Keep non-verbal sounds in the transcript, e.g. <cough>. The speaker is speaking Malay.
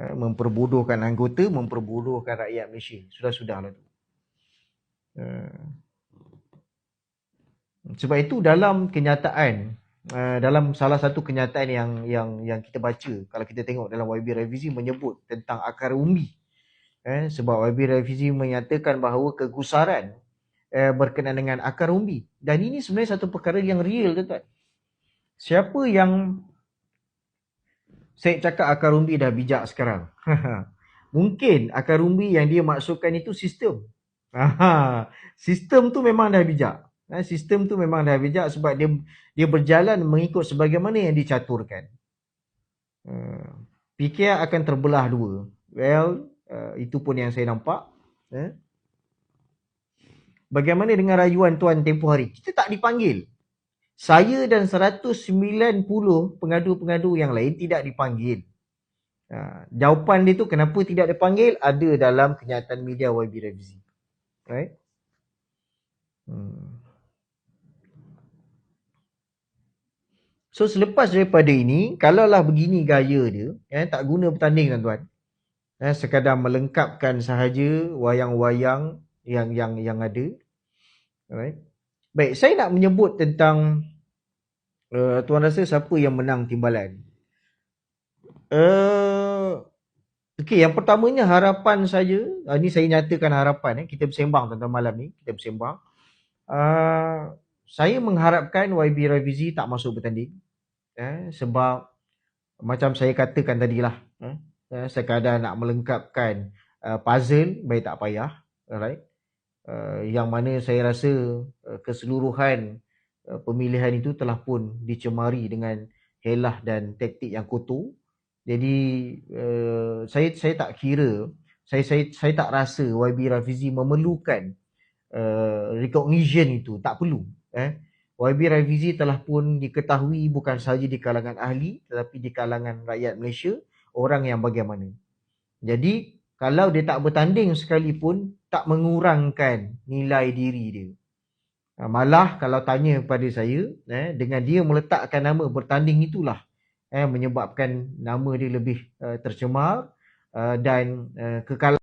Eh, memperbodohkan anggota, memperbodohkan rakyat Malaysia. Sudah-sudahlah tu. Eh, sebab itu dalam kenyataan uh, dalam salah satu kenyataan yang yang yang kita baca kalau kita tengok dalam YB revisi menyebut tentang akar umbi eh, sebab YB revisi menyatakan bahawa kegusaran eh, berkenaan dengan akar umbi dan ini sebenarnya satu perkara yang real tuan siapa yang saya cakap akar umbi dah bijak sekarang <laughs> mungkin akar umbi yang dia maksudkan itu sistem sistem tu memang dah bijak Ha, sistem tu memang dah bijak sebab dia dia berjalan mengikut sebagaimana yang dicaturkan. Uh, PKR akan terbelah dua. Well, uh, itu pun yang saya nampak. Bagaimana dengan rayuan tuan tempoh hari? Kita tak dipanggil. Saya dan 190 pengadu-pengadu yang lain tidak dipanggil. Uh, jawapan dia tu kenapa tidak dipanggil ada dalam kenyataan media YB Revisi. Right? Hmm. So selepas daripada ini, kalaulah begini gaya dia, eh, tak guna bertanding tuan-tuan. Eh, sekadar melengkapkan sahaja wayang-wayang yang yang yang ada. Alright. Baik, saya nak menyebut tentang uh, tuan rasa siapa yang menang timbalan. Uh, Okey, yang pertamanya harapan saya, uh, ini saya nyatakan harapan eh, kita bersembang tentang malam ni, kita bersembang. Uh, saya mengharapkan YB Revisi tak masuk bertanding eh, sebab macam saya katakan tadilah eh, eh, sekadar nak melengkapkan uh, puzzle baik tak payah alright uh, yang mana saya rasa uh, keseluruhan uh, pemilihan itu telah pun dicemari dengan helah dan taktik yang kotor jadi uh, saya saya tak kira saya saya saya tak rasa YB Rafizi memerlukan uh, recognition itu tak perlu eh YB Revisi telah pun diketahui bukan sahaja di kalangan ahli tetapi di kalangan rakyat Malaysia orang yang bagaimana. Jadi kalau dia tak bertanding sekalipun tak mengurangkan nilai diri dia. Ha, malah kalau tanya kepada saya eh, dengan dia meletakkan nama bertanding itulah eh, menyebabkan nama dia lebih uh, tercemar uh, dan uh, kekalahan